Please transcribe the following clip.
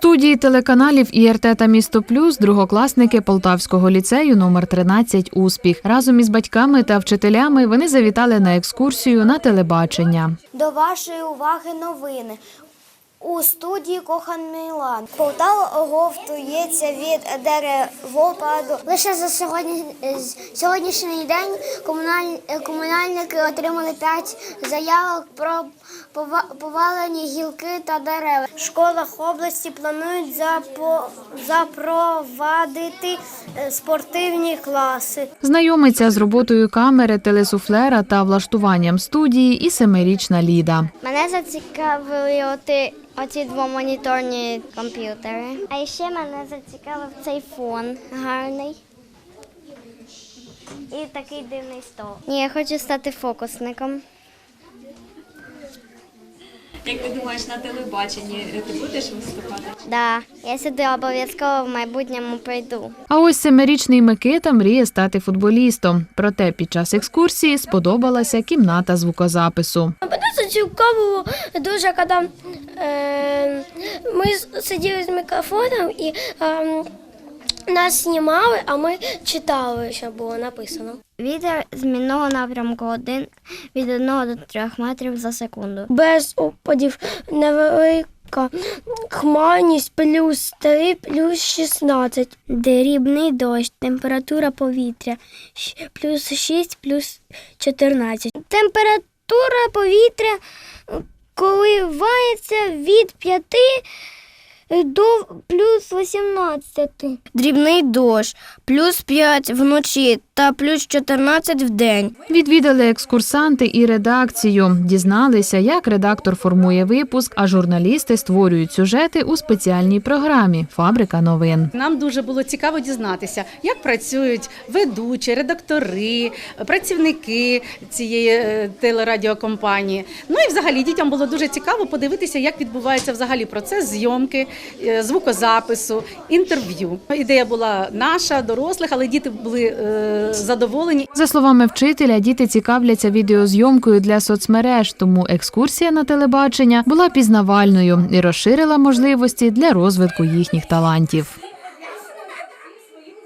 студії телеканалів ІРТ та Місто Плюс другокласники Полтавського ліцею номер 13 Успіх разом із батьками та вчителями вони завітали на екскурсію на телебачення. До вашої уваги новини. У студії Кохан Мілан. Полтава оговтується від деревопаду. Лише за сьогодні, сьогоднішній день комуналь, комунальники отримали 5 заявок про пова- повалені гілки та дерева. В школах області планують запо, запровадити е, спортивні класи. Знайомиться з роботою камери, телесуфлера та влаштуванням студії і семирічна Ліда. Мене зацікавили оти, оці двомоніторні комп'ютери. А ще мене зацікавив цей фон гарний. І такий дивний стол. Ні, я хочу стати фокусником. Як ти думаєш на телебаченні, ти будеш виступати? Да, я сюди обов'язково в майбутньому прийду. А ось семирічний Микита мріє стати футболістом. Проте під час екскурсії сподобалася кімната звукозапису. Зацікавило дуже, коли е, ми сиділи з мікрофоном і е, нас знімали, а ми читали, що було написано. Вітер змінного напрямку один від 1 до 3 метрів за секунду. Без опадів невелика хмарність плюс 3, плюс 16. Дрібний дощ, температура повітря плюс 6, плюс 14. Температура повітря е, коливається від 5 до плюс 18. Дрібний дощ, плюс 5 вночі та плюс 14 в день. Відвідали екскурсанти і редакцію, дізналися, як редактор формує випуск, а журналісти створюють сюжети у спеціальній програмі Фабрика новин. Нам дуже було цікаво дізнатися, як працюють ведучі, редактори, працівники цієї е, телерадіокомпанії. Ну і взагалі дітям було дуже цікаво подивитися, як відбувається взагалі процес зйомки, е, звукозапису, інтерв'ю. Ідея була наша, дорослих, але діти були е, задоволені. За словами вчителя, діти цікавляться відеозйомкою для соцмереж, тому екскурсія на телебачення була пізнавальною і розширила можливості для розвитку їхніх талантів.